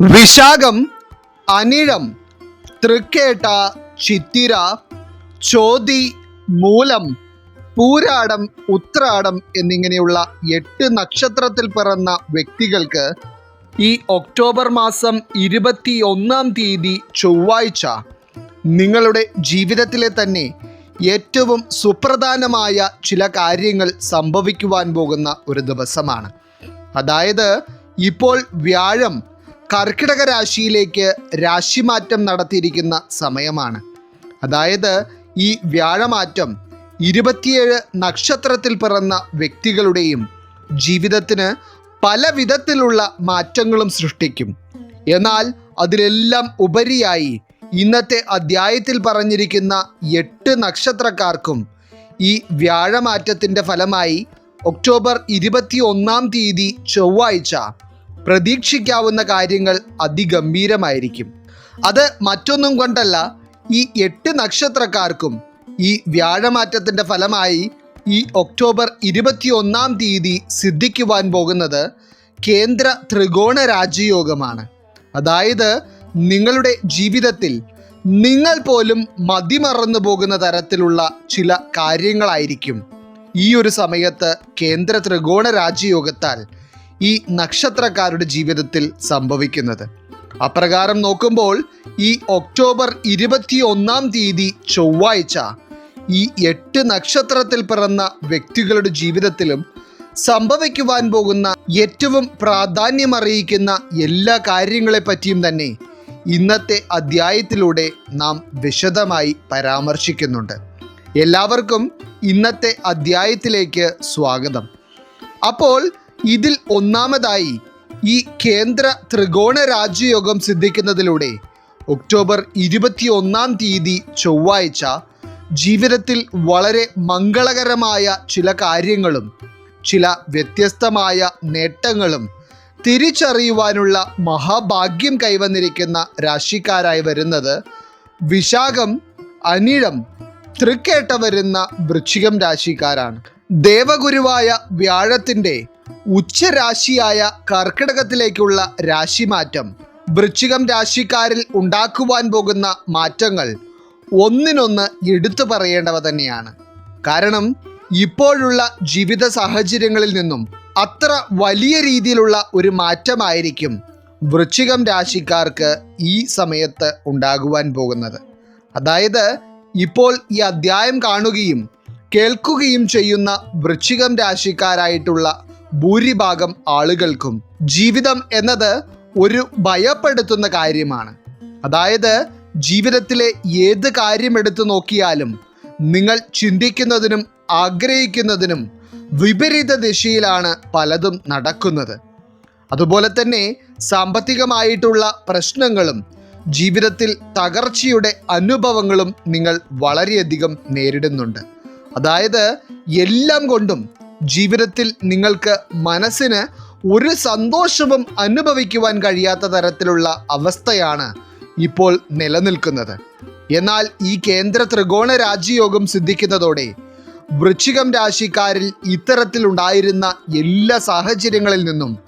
വിശാഖം അനിഴം തൃക്കേട്ട ചിത്തിര ചോതി മൂലം പൂരാടം ഉത്രാടം എന്നിങ്ങനെയുള്ള എട്ട് നക്ഷത്രത്തിൽ പിറന്ന വ്യക്തികൾക്ക് ഈ ഒക്ടോബർ മാസം ഇരുപത്തി ഒന്നാം തീയതി ചൊവ്വാഴ്ച നിങ്ങളുടെ ജീവിതത്തിലെ തന്നെ ഏറ്റവും സുപ്രധാനമായ ചില കാര്യങ്ങൾ സംഭവിക്കുവാൻ പോകുന്ന ഒരു ദിവസമാണ്. അതായത് ഇപ്പോൾ വ്യാഴം കർക്കിടക രാശിയിലേക്ക് രാശിമാറ്റം നടത്തിയിരിക്കുന്ന സമയമാണ്. അതായത് ഈ വ്യാഴമാറ്റം ഇരുപത്തിയേഴ് നക്ഷത്രത്തിൽ പിറന്ന വ്യക്തികളുടെയും ജീവിതത്തിന് പല വിധത്തിലുള്ള മാറ്റങ്ങളും സൃഷ്ടിക്കും. എന്നാൽ അതിലെല്ലാം ഉപരിയായി ഇന്നത്തെ അധ്യായത്തിൽ പറഞ്ഞിരിക്കുന്ന എട്ട് നക്ഷത്രക്കാർക്കും ഈ വ്യാഴമാറ്റത്തിന്റെ ഫലമായി ഒക്ടോബർ ഇരുപത്തി ഒന്നാം തീയതി ചൊവ്വാഴ്ച പ്രതീക്ഷിക്കാവുന്ന കാര്യങ്ങൾ അതിഗംഭീരമായിരിക്കും. അത് മറ്റൊന്നും കൊണ്ടല്ല ഈ എട്ട് നക്ഷത്രക്കാർക്കും ഈ വ്യാഴമാറ്റത്തിന്റെ ഫലമായി ഈ ഒക്ടോബർ ഇരുപത്തി ഒന്നാം തീയതി സിദ്ധിക്കുവാൻ പോകുന്നത് കേന്ദ്ര ത്രികോണ രാജയോഗമാണ് അതായത് നിങ്ങളുടെ ജീവിതത്തിൽ നിങ്ങൾ പോലും മതിമറന്നു പോകുന്ന തരത്തിലുള്ള ചില കാര്യങ്ങളായിരിക്കും. ഈ ഒരു സമയത്ത് കേന്ദ്ര ത്രികോണ രാജയോഗത്താൽ ഈ നക്ഷത്രക്കാരുടെ ജീവിതത്തിൽ സംഭവിക്കുന്നത്. അപ്രകാരം നോക്കുമ്പോൾ ഈ ഒക്ടോബർ ഇരുപത്തി ഒന്നാം തീയതി ചൊവ്വാഴ്ച ഈ എട്ട് നക്ഷത്രത്തിൽ പിറന്ന വ്യക്തികളുടെ ജീവിതത്തിലും സംഭവിക്കുവാൻ പോകുന്ന ഏറ്റവും പ്രാധാന്യമറിയിക്കുന്ന എല്ലാ കാര്യങ്ങളെപ്പറ്റിയും തന്നെ ഇന്നത്തെ അധ്യായത്തിലൂടെ നാം വിശദമായി പരാമർശിക്കുന്നുണ്ട്. എല്ലാവർക്കും ഇന്നത്തെ അധ്യായത്തിലേക്ക് സ്വാഗതം. അപ്പോൾ ഇതിൽ ഒന്നാമതായി ഈ കേന്ദ്ര ത്രികോണ രാജ്യയോഗം സിദ്ധിക്കുന്നതിലൂടെ ഒക്ടോബർ ഇരുപത്തി ഒന്നാം തീയതി ചൊവ്വാഴ്ച ജീവിതത്തിൽ വളരെ മംഗളകരമായ ചില കാര്യങ്ങളും ചില വ്യത്യസ്തമായ നേട്ടങ്ങളും തിരിച്ചറിയുവാനുള്ള മഹാഭാഗ്യം കൈവന്നിരിക്കുന്ന രാശിക്കാരായി വരുന്നത് വിശാഖം അനിഴം തൃക്കേട്ട വരുന്ന വൃശ്ചികം രാശിക്കാരാണ്. ദേവഗുരുവായ വ്യാഴത്തിന്റെ ഉച്ചരാശിയായ കർക്കിടകത്തിലേക്കുള്ള രാശിമാറ്റം. വൃശ്ചികം രാശിക്കാരിൽ ഉണ്ടാക്കുവാൻ പോകുന്ന മാറ്റങ്ങൾ ഒന്നിനൊന്ന് എടുത്തു പറയേണ്ടവ തന്നെയാണ്. കാരണം ഇപ്പോഴുള്ള ജീവിത സാഹചര്യങ്ങളിൽ നിന്നും അത്ര വലിയ രീതിയിലുള്ള ഒരു മാറ്റമായിരിക്കും വൃശ്ചികം രാശിക്കാർക്ക് ഈ സമയത്ത് ഉണ്ടാകുവാൻ പോകുന്നത്. അതായത് ഇപ്പോൾ ഈ അധ്യായം കാണുകയും കേൾക്കുകയും ചെയ്യുന്ന വൃശ്ചികം രാശിക്കാരായിട്ടുള്ള ഭൂരിഭാഗം ആളുകൾക്കും ജീവിതം എന്നത് ഒരു ഭയപ്പെടുത്തുന്ന കാര്യമാണ്. അതായത് ജീവിതത്തിലെ ഏത് കാര്യം എടുത്തു നോക്കിയാലും നിങ്ങൾ ചിന്തിക്കുന്നതിനും ആഗ്രഹിക്കുന്നതിനും വിപരീത ദിശയിലാണ് പലതും നടക്കുന്നത്. അതുപോലെ തന്നെ സാമ്പത്തികമായിട്ടുള്ള പ്രശ്നങ്ങളും ജീവിതത്തിൽ തകർച്ചയുടെ അനുഭവങ്ങളും നിങ്ങൾ വളരെയധികം നേരിടുന്നുണ്ട്. അതായത് എല്ലാം കൊണ്ടും ജീവിതത്തിൽ നിങ്ങൾക്ക് മനസ്സിന് ഒരു സന്തോഷവും അനുഭവിക്കുവാൻ കഴിയാത്ത തരത്തിലുള്ള അവസ്ഥയാണ് ഇപ്പോൾ നിലനിൽക്കുന്നത്. എന്നാൽ ഈ കേന്ദ്ര ത്രികോണ രാജ്യയോഗം സിദ്ധിക്കുന്നതോടെ വൃശ്ചികം രാശിക്കാരിൽ ഇത്തരത്തിലുണ്ടായിരുന്ന എല്ലാ സാഹചര്യങ്ങളിൽ നിന്നും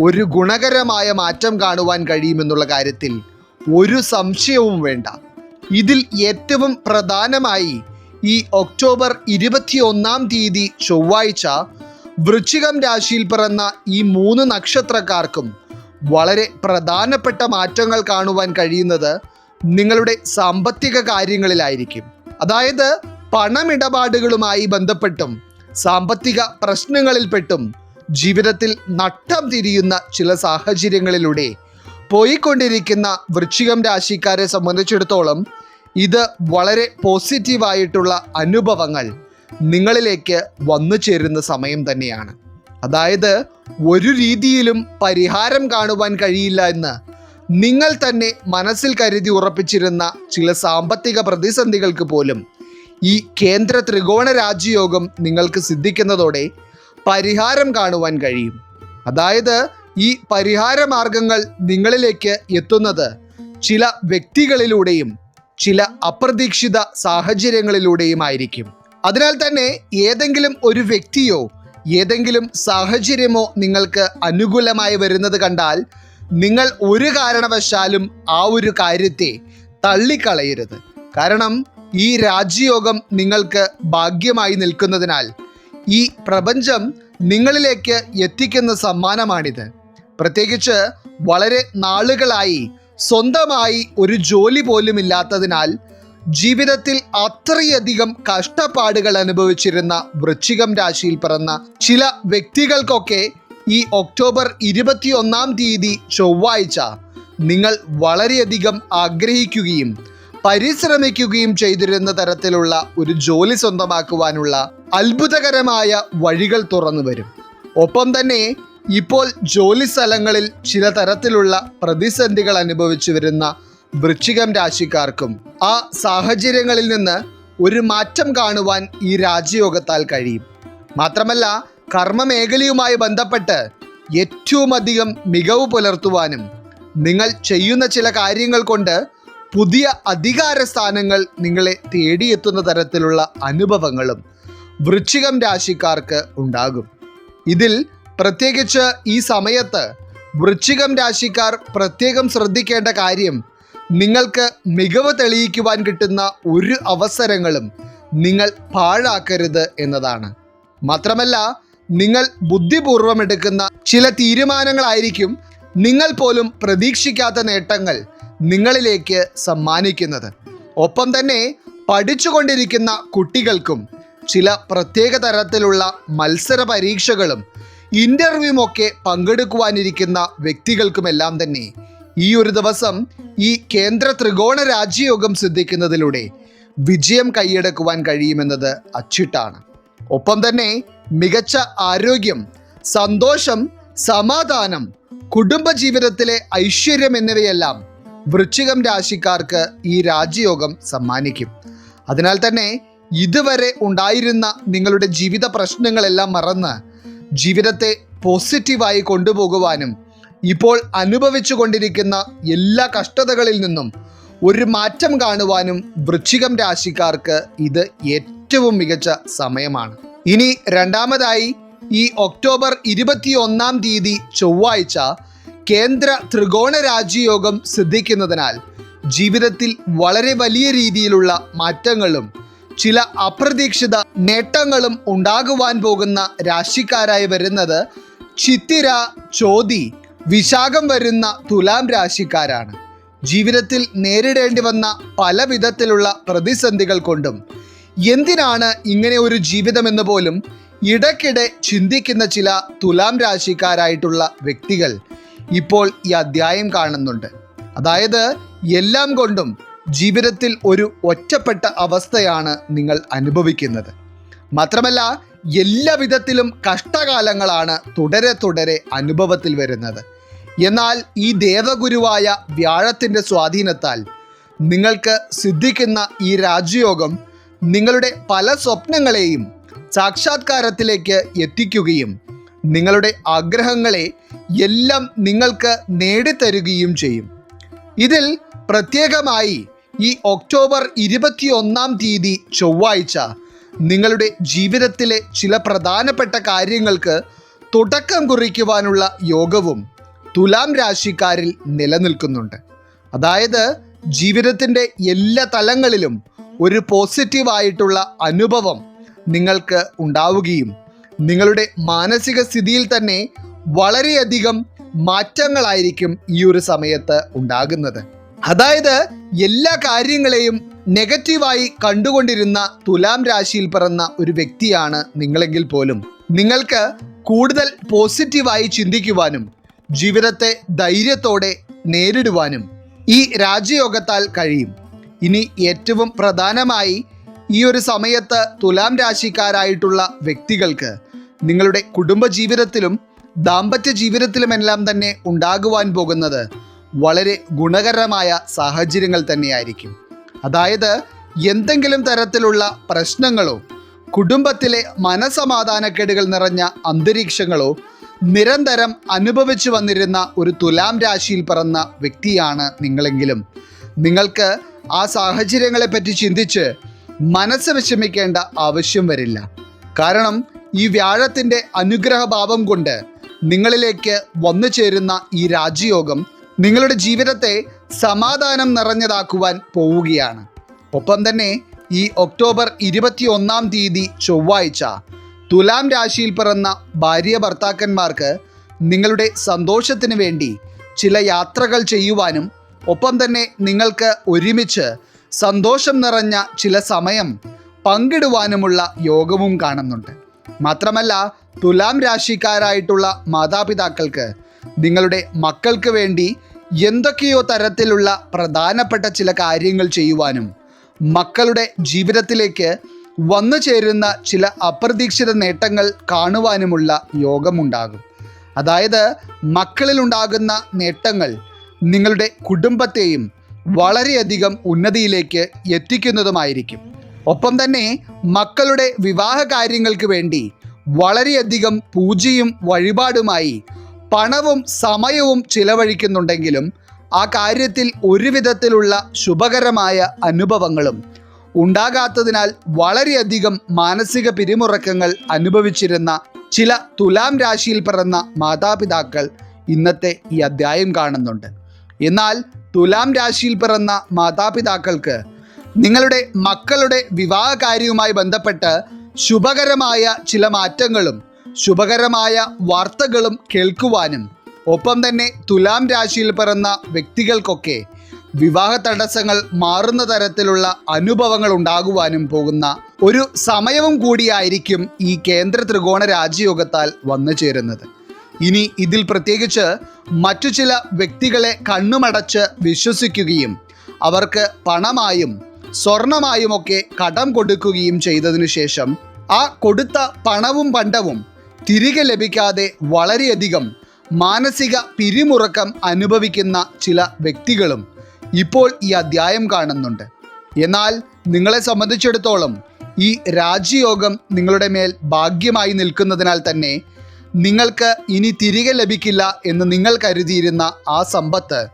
ഒരു ഗുണകരമായ മാറ്റം കാണുവാൻ കഴിയുമെന്നുള്ള കാര്യത്തിൽ ഒരു സംശയവും വേണ്ട. ഇതിൽ ഏറ്റവും പ്രധാനമായി ഈ ഒക്ടോബർ ഇരുപത്തി ഒന്നാം തീയതി ചൊവ്വാഴ്ച വൃശ്ചികം രാശിയിൽ പിറന്ന ഈ മൂന്ന് നക്ഷത്രക്കാർക്കും വളരെ പ്രധാനപ്പെട്ട മാറ്റങ്ങൾ കാണുവാൻ കഴിയുന്നത് നിങ്ങളുടെ സാമ്പത്തിക കാര്യങ്ങളിലായിരിക്കും. അതായത് പണമിടപാടുകളുമായി ബന്ധപ്പെട്ടും സാമ്പത്തിക പ്രശ്നങ്ങളിൽപ്പെട്ടും ജീവിതത്തിൽ നട്ടം തിരിയുന്ന ചില സാഹചര്യങ്ങളിലൂടെ പോയിക്കൊണ്ടിരിക്കുന്ന വൃശ്ചികം രാശിക്കാരെ സംബന്ധിച്ചിടത്തോളം ഇത് വളരെ പോസിറ്റീവായിട്ടുള്ള അനുഭവങ്ങൾ നിങ്ങളിലേക്ക് വന്നു ചേരുന്ന സമയം തന്നെയാണ്. അതായത് ഒരു രീതിയിലും പരിഹാരം കാണുവാൻ കഴിയില്ല എന്ന് നിങ്ങൾ തന്നെ മനസ്സിൽ കരുതി ഉറപ്പിച്ചിരുന്ന ചില സാമ്പത്തിക പ്രതിസന്ധികൾക്ക് പോലും ഈ കേന്ദ്ര ത്രികോണ രാജ്യയോഗം നിങ്ങൾക്ക് സിദ്ധിക്കുന്നതോടെ പരിഹാരം കാണുവാൻ കഴിയും. അതായത് ഈ പരിഹാര മാർഗങ്ങൾ നിങ്ങളിലേക്ക് എത്തുന്നത് ചില വ്യക്തികളിലൂടെയും ചില അപ്രതീക്ഷിത സാഹചര്യങ്ങളിലൂടെയുമായിരിക്കും. അതിനാൽ തന്നെ ഏതെങ്കിലും ഒരു വ്യക്തിയോ ഏതെങ്കിലും സാഹചര്യമോ നിങ്ങൾക്ക് അനുകൂലമായി വരുന്നത് കണ്ടാൽ നിങ്ങൾ ഒരു കാരണവശാലും ആ ഒരു കാര്യത്തെ തള്ളിക്കളയരുത്. കാരണം ഈ രാജ്യയോഗം നിങ്ങൾക്ക് ഭാഗ്യമായി നിൽക്കുന്നതിനാൽ ഈ പ്രപഞ്ചം നിങ്ങളിലേക്ക് എത്തിക്കുന്ന സമ്മാനമാണിത്. പ്രത്യേകിച്ച് വളരെ നാളുകളായി സ്വന്തമായി ഒരു ജോലി പോലും ഇല്ലാത്തതിനാൽ ജീവിതത്തിൽ അത്രയധികം കഷ്ടപ്പാടുകൾ അനുഭവിച്ചിരുന്ന വൃശ്ചികം രാശിയിൽ പിറന്ന ചില വ്യക്തികൾക്കൊക്കെ ഈ ഒക്ടോബർ ഇരുപത്തിയൊന്നാം തീയതി ചൊവ്വാഴ്ച നിങ്ങൾ വളരെയധികം ആഗ്രഹിക്കുകയും പരിശ്രമിക്കുകയും ചെയ്തിരുന്ന തരത്തിലുള്ള ഒരു ജോലി സ്വന്തമാക്കുവാനുള്ള അത്ഭുതകരമായ വഴികൾ തുറന്നു വരും. ഒപ്പം തന്നെ ഇപ്പോൾ ജോലി സ്ഥലങ്ങളിൽ ചില തരത്തിലുള്ള പ്രതിസന്ധികൾ അനുഭവിച്ചു വരുന്ന വൃശ്ചികം രാശിക്കാർക്കും ആ സാഹചര്യങ്ങളിൽ നിന്ന് ഒരു മാറ്റം കാണുവാൻ ഈ രാജയോഗത്താൽ കഴിയും. മാത്രമല്ല കർമ്മമേഖലയുമായി ബന്ധപ്പെട്ട് ഏറ്റവും അധികം മികവ് പുലർത്തുവാനും നിങ്ങൾ ചെയ്യുന്ന ചില കാര്യങ്ങൾ കൊണ്ട് പുതിയ അധികാര സ്ഥാനങ്ങൾ നിങ്ങളെ തേടിയെത്തുന്ന തരത്തിലുള്ള അനുഭവങ്ങളും വൃശ്ചികം രാശിക്കാർക്ക് ഉണ്ടാകും. ഇതിൽ പ്രത്യേകിച്ച് ഈ സമയത്ത് വൃശ്ചികം രാശിക്കാർ പ്രത്യേകം ശ്രദ്ധിക്കേണ്ട കാര്യം നിങ്ങൾക്ക് മികവ് തെളിയിക്കുവാൻ കിട്ടുന്ന ഒരു അവസരങ്ങളും നിങ്ങൾ പാഴാക്കരുത് എന്നതാണ്. മാത്രമല്ല നിങ്ങൾ ബുദ്ധിപൂർവം എടുക്കുന്ന ചില തീരുമാനങ്ങളായിരിക്കും നിങ്ങൾ പോലും പ്രതീക്ഷിക്കാത്ത നേട്ടങ്ങൾ നിങ്ങളിലേക്ക് സമ്മാനിക്കുന്നത്. ഒപ്പം തന്നെ പഠിച്ചുകൊണ്ടിരിക്കുന്ന കുട്ടികൾക്കും ചില പ്രത്യേക തരത്തിലുള്ള മത്സര പരീക്ഷകളും ഇന്റർവ്യൂവും ഒക്കെ പങ്കെടുക്കുവാനിരിക്കുന്ന വ്യക്തികൾക്കുമെല്ലാം തന്നെ ഈ ഒരു ദിവസം ഈ കേന്ദ്ര ത്രികോണ രാജ്യയോഗം സിദ്ധിക്കുന്നതിലൂടെ വിജയം കൈയടക്കുവാൻ കഴിയുമെന്നത് അച്ചിട്ടാണ്. ഒപ്പം തന്നെ മികച്ച ആരോഗ്യം സന്തോഷം സമാധാനം കുടുംബജീവിതത്തിലെ ഐശ്വര്യം എന്നിവയെല്ലാം വൃശ്ചികം രാശിക്കാർക്ക് ഈ രാജയോഗം സമ്മാനിക്കും. അതിനാൽ തന്നെ ഇതുവരെ ഉണ്ടായിരുന്ന നിങ്ങളുടെ ജീവിത പ്രശ്നങ്ങളെല്ലാം മറന്ന് ജീവിതത്തെ പോസിറ്റീവായി കൊണ്ടുപോകുവാനും ഇപ്പോൾ അനുഭവിച്ചു കൊണ്ടിരിക്കുന്ന എല്ലാ കഷ്ടതകളിൽ നിന്നും ഒരു മാറ്റം കാണുവാനും വൃശ്ചികം രാശിക്കാർക്ക് ഇത് ഏറ്റവും മികച്ച സമയമാണ്. ഇനി രണ്ടാമതായി ഈ ഒക്ടോബർ ഇരുപത്തി ഒന്നാം തീയതി ചൊവ്വാഴ്ച കേന്ദ്ര ത്രികോണ രാജ്യയോഗം സിദ്ധിക്കുന്നതിനാൽ ജീവിതത്തിൽ വളരെ വലിയ രീതിയിലുള്ള മാറ്റങ്ങളും ചില അപ്രതീക്ഷിത നേട്ടങ്ങളും ഉണ്ടാകുവാൻ പോകുന്ന രാശിക്കാരായി വരുന്നത് ചിത്തിര ചോതി വിശാഖം വരുന്ന തുലാം രാശിക്കാരാണ്. ജീവിതത്തിൽ നേരിടേണ്ടി വന്ന പല വിധത്തിലുള്ള പ്രതിസന്ധികൾ കൊണ്ടും എന്തിനാണ് ഇങ്ങനെ ഒരു ജീവിതമെന്ന് പോലും ഇടയ്ക്കിടെ ചിന്തിക്കുന്ന ചില തുലാം രാശിക്കാരായിട്ടുള്ള വ്യക്തികൾ ഇപ്പോൾ ഈ അധ്യായം കാണുന്നുണ്ട്. അതായത് എല്ലാം കൊണ്ടും ജീവിതത്തിൽ ഒരു ഒറ്റപ്പെട്ട അവസ്ഥയാണ് നിങ്ങൾ അനുഭവിക്കുന്നത്. മാത്രമല്ല എല്ലാ വിധത്തിലും കഷ്ടകാലങ്ങളാണ് തുടരെ തുടരെ അനുഭവത്തിൽ വരുന്നത്. എന്നാൽ ഈ ദേവഗുരുവായ വ്യാഴത്തിന്റെ സ്വാധീനത്താൽ നിങ്ങൾക്ക് സിദ്ധിക്കുന്ന ഈ രാജയോഗം നിങ്ങളുടെ പല സ്വപ്നങ്ങളെയും സാക്ഷാത്കാരത്തിലേക്ക് എത്തിക്കുകയും നിങ്ങളുടെ ആഗ്രഹങ്ങളെ എല്ലാം നിങ്ങൾക്ക് നേടിത്തരുകയും ചെയ്യും. ഇതിൽ പ്രത്യേകമായി ഈ ഒക്ടോബർ ഇരുപത്തിയൊന്നാം തീയതി ചൊവ്വാഴ്ച നിങ്ങളുടെ ജീവിതത്തിലെ ചില പ്രധാനപ്പെട്ട കാര്യങ്ങൾക്ക് തുടക്കം കുറിക്കുവാനുള്ള യോഗവും തുലാം രാശിക്കാരിൽ നിലനിൽക്കുന്നുണ്ട്. അതായത് ജീവിതത്തിന്റെ എല്ലാ തലങ്ങളിലും ഒരു പോസിറ്റീവായിട്ടുള്ള അനുഭവം നിങ്ങൾക്ക് ഉണ്ടാവുകയും നിങ്ങളുടെ മാനസിക സ്ഥിതിയിൽ തന്നെ വളരെയധികം മാറ്റങ്ങളായിരിക്കും ഈ ഒരു സമയത്ത് ഉണ്ടാകുന്നത്. അതായത് എല്ലാ കാര്യങ്ങളെയും നെഗറ്റീവായി കണ്ടുകൊണ്ടിരുന്ന തുലാം രാശിയിൽ പിറന്ന ഒരു വ്യക്തിയാണ് നിങ്ങളെങ്കിൽ പോലും. നിങ്ങൾക്ക് കൂടുതൽ പോസിറ്റീവായി ചിന്തിക്കുവാനും ജീവിതത്തെ ധൈര്യത്തോടെ നേരിടുവാനും ഈ രാജയോഗത്താൽ കഴിയും. ഇനി ഏറ്റവും പ്രധാനമായി ഈ ഒരു സമയത്ത് തുലാം രാശിക്കാരായിട്ടുള്ള വ്യക്തികൾക്ക് നിങ്ങളുടെ കുടുംബ ജീവിതത്തിലും ദാമ്പത്യ ജീവിതത്തിലുമെല്ലാം തന്നെ ഉണ്ടാകുവാൻ പോകുന്നത് വളരെ ഗുണകരമായ സാഹചര്യങ്ങൾ തന്നെയായിരിക്കും. അതായത് എന്തെങ്കിലും തരത്തിലുള്ള പ്രശ്നങ്ങളോ കുടുംബത്തിലെ മനസമാധാനക്കേടുകൾ നിറഞ്ഞ അന്തരീക്ഷങ്ങളോ നിരന്തരം അനുഭവിച്ചു വന്നിരുന്ന ഒരു തുലാം രാശിയിൽ പിറന്ന വ്യക്തിയാണ് നിങ്ങളെങ്കിലും. നിങ്ങൾക്ക് ആ സാഹചര്യങ്ങളെപ്പറ്റി ചിന്തിച്ച് മനസ്സ് വിഷമിക്കേണ്ട ആവശ്യം വരില്ല. കാരണം ഈ വ്യാഴത്തിന്റെ അനുഗ്രഹഭാവം കൊണ്ട് നിങ്ങളിലേക്ക് വന്നു ചേരുന്ന ഈ രാജയോഗം നിങ്ങളുടെ ജീവിതത്തെ സമാധാനം നിറഞ്ഞതാക്കുവാൻ പോവുകയാണ്. ഒപ്പം തന്നെ ഈ ഒക്ടോബർ ഇരുപത്തി ഒന്നാം തീയതി ചൊവ്വാഴ്ച തുലാം രാശിയിൽ പിറന്ന ഭാര്യ ഭർത്താക്കന്മാർക്ക് നിങ്ങളുടെ സന്തോഷത്തിന് വേണ്ടി ചില യാത്രകൾ ചെയ്യുവാനും ഒപ്പം തന്നെ നിങ്ങൾക്ക് ഒരുമിച്ച് സന്തോഷം നിറഞ്ഞ ചില സമയം പങ്കിടുവാനുമുള്ള യോഗവും കാണുന്നുണ്ട്. മാത്രമല്ല തുലാം രാശിക്കാരായിട്ടുള്ള മാതാപിതാക്കൾക്ക് നിങ്ങളുടെ മക്കൾക്ക് വേണ്ടി എന്തൊക്കെയോ തരത്തിലുള്ള പ്രധാനപ്പെട്ട ചില കാര്യങ്ങൾ ചെയ്യുവാനും മക്കളുടെ ജീവിതത്തിലേക്ക് വന്നു ചേരുന്ന ചില അപ്രതീക്ഷിത നേട്ടങ്ങൾ കാണുവാനുമുള്ള യോഗമുണ്ടാകും. അതായത് മക്കളിലുണ്ടാകുന്ന നേട്ടങ്ങൾ നിങ്ങളുടെ കുടുംബത്തെയും വളരെയധികം ഉന്നതിയിലേക്ക് എത്തിക്കുന്നതുമായിരിക്കും. ഒപ്പം തന്നെ മക്കളുടെ വിവാഹ കാര്യങ്ങൾക്ക് വേണ്ടി വളരെയധികം പൂജയും വഴിപാടുമായി പണവും സമയവും ചിലവഴിക്കുന്നുണ്ടെങ്കിലും ആ കാര്യത്തിൽ ഒരു വിധത്തിലുള്ള ശുഭകരമായ അനുഭവങ്ങളും ഉണ്ടാകാത്തതിനാൽ വളരെയധികം മാനസിക പിരിമുറക്കങ്ങൾ അനുഭവിച്ചിരുന്ന ചില തുലാം രാശിയിൽ പിറന്ന മാതാപിതാക്കൾ ഇന്നത്തെ ഈ അധ്യായം കാണുന്നുണ്ട്. എന്നാൽ തുലാം രാശിയിൽ പിറന്ന മാതാപിതാക്കൾക്ക് നിങ്ങളുടെ മക്കളുടെ വിവാഹ കാര്യവുമായി ബന്ധപ്പെട്ട് ശുഭകരമായ ചില മാറ്റങ്ങളും ശുഭകരമായ വാർത്തകളും കേൾക്കുവാനും. ഒപ്പം തന്നെ തുലാം രാശിയിൽ പിറന്ന വ്യക്തികൾക്കൊക്കെ വിവാഹ തടസ്സങ്ങൾ മാറുന്ന തരത്തിലുള്ള അനുഭവങ്ങൾ ഉണ്ടാകുവാനും പോകുന്ന ഒരു സമയവും കൂടിയായിരിക്കും ഈ കേന്ദ്ര ത്രികോണ രാജയോഗത്താൽ വന്നു ചേരുന്നത്. ഇനി ഇതിൽ പ്രത്യേകിച്ച് മറ്റു ചില വ്യക്തികളെ കണ്ണുമടച്ച് വിശ്വസിക്കുകയും അവർക്ക് പണമായും സ്വർണമായുമൊക്കെ കടം കൊടുക്കുകയും ചെയ്തതിനു ശേഷം ആ കൊടുത്ത പണവും പണ്ടവും തിരികെ ലഭിക്കാതെ വളരെയധികം മാനസിക പിരിമുറക്കം അനുഭവിക്കുന്ന ചില വ്യക്തികളും ഇപ്പോൾ ഈ അധ്യായം കാണുന്നുണ്ട്. എന്നാൽ നിങ്ങളെ സംബന്ധിച്ചിടത്തോളം ഈ രാജ്യയോഗം നിങ്ങളുടെ മേൽ ഭാഗ്യമായി നിൽക്കുന്നതിനാൽ തന്നെ നിങ്ങൾക്ക് ഇനി തിരികെ ലഭിക്കില്ല എന്ന് നിങ്ങൾ കരുതിയിരുന്ന ആ സമ്പത്ത്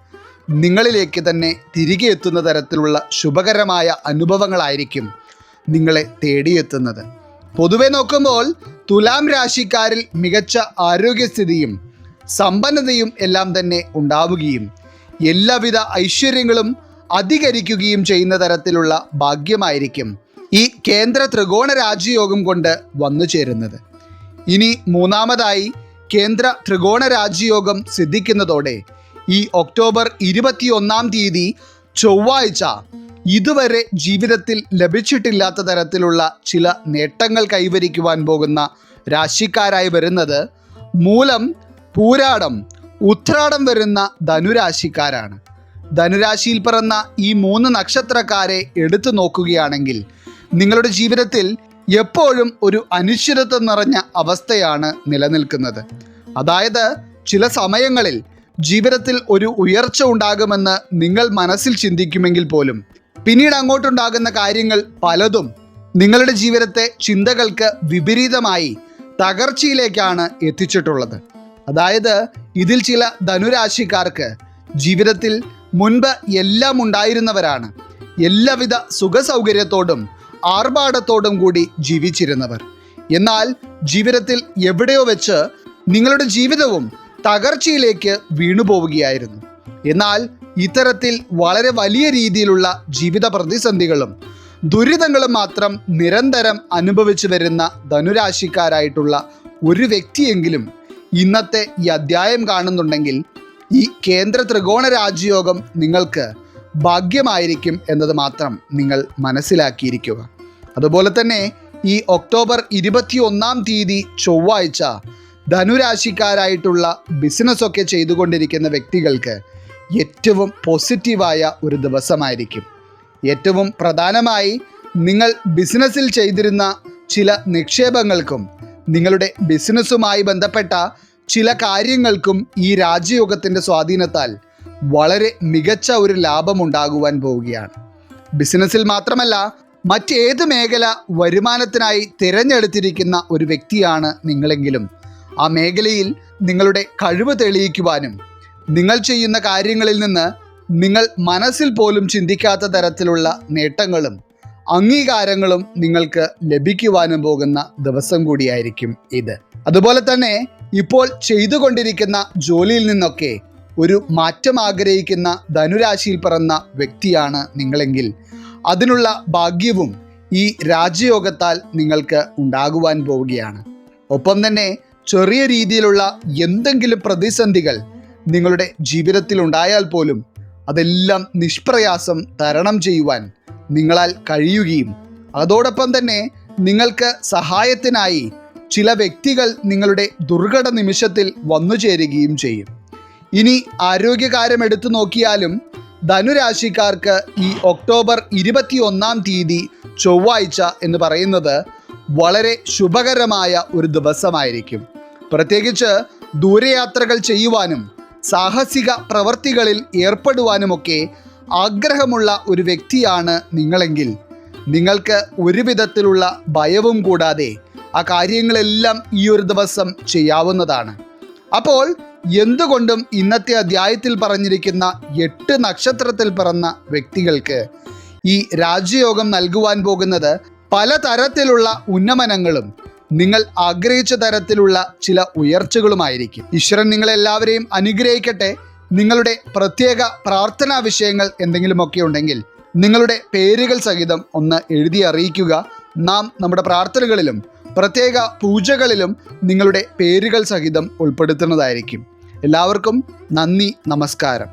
നിങ്ങളിലേക്ക് തന്നെ തിരികെ എത്തുന്ന തരത്തിലുള്ള ശുഭകരമായ അനുഭവങ്ങളായിരിക്കും നിങ്ങളെ തേടിയെത്തുന്നത്. പൊതുവെ നോക്കുമ്പോൾ തുലാം രാശിക്കാരിൽ മികച്ച ആരോഗ്യസ്ഥിതിയും സമ്പന്നതയും എല്ലാം തന്നെ ഉണ്ടാവുകയും എല്ലാവിധ ഐശ്വര്യങ്ങളും അധികരിക്കുകയും ചെയ്യുന്ന തരത്തിലുള്ള ഭാഗ്യമായിരിക്കും ഈ കേന്ദ്ര ത്രികോണ രാജ്യയോഗം കൊണ്ട് വന്നു ചേരുന്നത്. ഇനി മൂന്നാമതായി കേന്ദ്ര ത്രികോണ രാജ്യയോഗം സിദ്ധിക്കുന്നതോടെ ഈ ഒക്ടോബർ ഇരുപത്തിയൊന്നാം തീയതി ചൊവ്വാഴ്ച ഇതുവരെ ജീവിതത്തിൽ ലഭിച്ചിട്ടില്ലാത്ത തരത്തിലുള്ള ചില നേട്ടങ്ങൾ കൈവരിക്കുവാൻ പോകുന്ന രാശിക്കാരായി വരുന്നത് മൂലം പൂരാടം ഉത്രാടം വരുന്ന ധനുരാശിക്കാരാണ്. ധനുരാശിയിൽ പിറന്ന ഈ മൂന്ന് നക്ഷത്രക്കാരെ എടുത്തു നോക്കുകയാണെങ്കിൽ നിങ്ങളുടെ ജീവിതത്തിൽ എപ്പോഴും ഒരു അനിശ്ചിതത്വം നിറഞ്ഞ അവസ്ഥയാണ് നിലനിൽക്കുന്നത്. അതായത് ചില സമയങ്ങളിൽ ജീവിതത്തിൽ ഒരു ഉയർച്ച ഉണ്ടാകുമെന്ന് നിങ്ങൾ മനസ്സിൽ ചിന്തിക്കുമെങ്കിൽ പോലും പിന്നീട് അങ്ങോട്ടുണ്ടാകുന്ന കാര്യങ്ങൾ പലതും നിങ്ങളുടെ ജീവിതത്തെ ചിന്തകൾക്ക് വിപരീതമായി തകർച്ചയിലേക്കാണ് എത്തിച്ചിട്ടുള്ളത്. അതായത് ഇതിൽ ചില ധനുരാശിക്കാർക്ക് ജീവിതത്തിൽ മുൻപ് എല്ലാം ഉണ്ടായിരുന്നവരാണ്. എല്ലാവിധ സുഖസൗകര്യത്തോടും ആർഭാടത്തോടും കൂടി ജീവിച്ചിരുന്നവർ. എന്നാൽ ജീവിതത്തിൽ എവിടെയോ വെച്ച് നിങ്ങളുടെ ജീവിതവും തകർച്ചയിലേക്ക് വീണുപോവുകയായിരുന്നു. എന്നാൽ ഇത്തരത്തിൽ വളരെ വലിയ രീതിയിലുള്ള ജീവിത പ്രതിസന്ധികളും ദുരിതങ്ങളും മാത്രം നിരന്തരം അനുഭവിച്ചു വരുന്ന ധനുരാശിക്കാരായിട്ടുള്ള ഒരു വ്യക്തിയെങ്കിലും ഇന്നത്തെ ഈ അധ്യായം കാണുന്നുണ്ടെങ്കിൽ ഈ കേന്ദ്ര ത്രികോണ രാജ്യയോഗം നിങ്ങൾക്ക് ഭാഗ്യമായിരിക്കും എന്നത് മാത്രം നിങ്ങൾ മനസ്സിലാക്കിയിരിക്കുക. അതുപോലെ തന്നെ ഈ ഒക്ടോബർ ഇരുപത്തി ഒന്നാം തീയതി ചൊവ്വാഴ്ച ധനുരാശിക്കാരായിട്ടുള്ള ബിസിനസ്സൊക്കെ ചെയ്തുകൊണ്ടിരിക്കുന്ന വ്യക്തികൾക്ക് ഏറ്റവും പോസിറ്റീവായ ഒരു ദിവസമായിരിക്കും. ഏറ്റവും പ്രധാനമായി നിങ്ങൾ ബിസിനസ്സിൽ ചെയ്തിരുന്ന ചില നിക്ഷേപങ്ങൾക്കും നിങ്ങളുടെ ബിസിനസ്സുമായി ബന്ധപ്പെട്ട ചില കാര്യങ്ങൾക്കും ഈ രാജയോഗത്തിന്റെ സ്വാധീനത്താൽ വളരെ മികച്ച ഒരു ലാഭം ഉണ്ടാകുവാൻ പോവുകയാണ്. ബിസിനസ്സിൽ മാത്രമല്ല മറ്റേത് മേഖല വരുമാനത്തിനായി തിരഞ്ഞെടുത്തിരിക്കുന്ന ഒരു വ്യക്തിയാണ് നിങ്ങളെങ്കിലും. ആ മേഖലയിൽ നിങ്ങളുടെ കഴിവ് തെളിയിക്കുവാനും നിങ്ങൾ ചെയ്യുന്ന കാര്യങ്ങളിൽ നിന്ന് നിങ്ങൾ മനസ്സിൽ പോലും ചിന്തിക്കാത്ത തരത്തിലുള്ള നേട്ടങ്ങളും അംഗീകാരങ്ങളും നിങ്ങൾക്ക് ലഭിക്കുവാനും പോകുന്ന ദിവസം കൂടിയായിരിക്കും ഇത്. അതുപോലെ തന്നെ ഇപ്പോൾ ചെയ്തുകൊണ്ടിരിക്കുന്ന ജോലിയിൽ നിന്നൊക്കെ ഒരു മാറ്റം ആഗ്രഹിക്കുന്ന ധനുരാശിയിൽ പിറന്ന വ്യക്തിയാണ് നിങ്ങളെങ്കിൽ അതിനുള്ള ഭാഗ്യവും ഈ രാജയോഗത്താൽ നിങ്ങൾക്ക് ഉണ്ടാകുവാൻ പോവുകയാണ്. ഒപ്പം തന്നെ ചെറിയ രീതിയിലുള്ള എന്തെങ്കിലും പ്രതിസന്ധികൾ നിങ്ങളുടെ ജീവിതത്തിൽ ഉണ്ടായാൽ പോലും അതെല്ലാം നിഷ്പ്രയാസം തരണം ചെയ്യുവാൻ നിങ്ങളാൽ കഴിയുകയും അതോടൊപ്പം തന്നെ നിങ്ങൾക്ക് സഹായത്തിനായി ചില വ്യക്തികൾ നിങ്ങളുടെ ദുർഘട നിമിഷത്തിൽ വന്നു ചേരുകയും ചെയ്യും. ഇനി ആരോഗ്യകാര്യം എടുത്തു നോക്കിയാലും ധനുരാശിക്കാർക്ക് ഈ ഒക്ടോബർ ഇരുപത്തി ഒന്നാം തീയതി ചൊവ്വാഴ്ച എന്ന് പറയുന്നത് വളരെ ശുഭകരമായ ഒരു ദിവസമായിരിക്കും. പ്രത്യേകിച്ച് ദൂരയാത്രകൾ ചെയ്യുവാനും സാഹസിക പ്രവർത്തികളിൽ ഏർപ്പെടുവാനുമൊക്കെ ആഗ്രഹമുള്ള ഒരു വ്യക്തിയാണ് നിങ്ങളെങ്കിൽ. നിങ്ങൾക്ക് ഒരു വിധത്തിലുള്ള ഭയവും കൂടാതെ ആ കാര്യങ്ങളെല്ലാം ഈ ഒരു ദിവസം ചെയ്യാവുന്നതാണ്. അപ്പോൾ എന്തുകൊണ്ടും ഇന്നത്തെ അധ്യായത്തിൽ പറഞ്ഞിരിക്കുന്ന എട്ട് നക്ഷത്രത്തിൽ പിറന്ന വ്യക്തികൾക്ക് ഈ രാജ്യയോഗം നൽകുവാൻ പോകുന്നത് പലതരത്തിലുള്ള ഉന്നമനങ്ങളും നിങ്ങൾ ആഗ്രഹിച്ച തരത്തിലുള്ള ചില ഉയർച്ചകളുമായിരിക്കും. ഈശ്വരൻ നിങ്ങളെല്ലാവരെയും അനുഗ്രഹിക്കട്ടെ. നിങ്ങളുടെ പ്രത്യേക പ്രാർത്ഥനാ വിഷയങ്ങൾ എന്തെങ്കിലുമൊക്കെ ഉണ്ടെങ്കിൽ നിങ്ങളുടെ പേരുകൾ സഹിതം ഒന്ന് എഴുതി അറിയിക്കുക. നാം നമ്മുടെ പ്രാർത്ഥനകളിലും പ്രത്യേക പൂജകളിലും നിങ്ങളുടെ പേരുകൾ സഹിതം ഉൾപ്പെടുത്തുന്നതായിരിക്കും. എല്ലാവർക്കും നന്ദി നമസ്കാരം.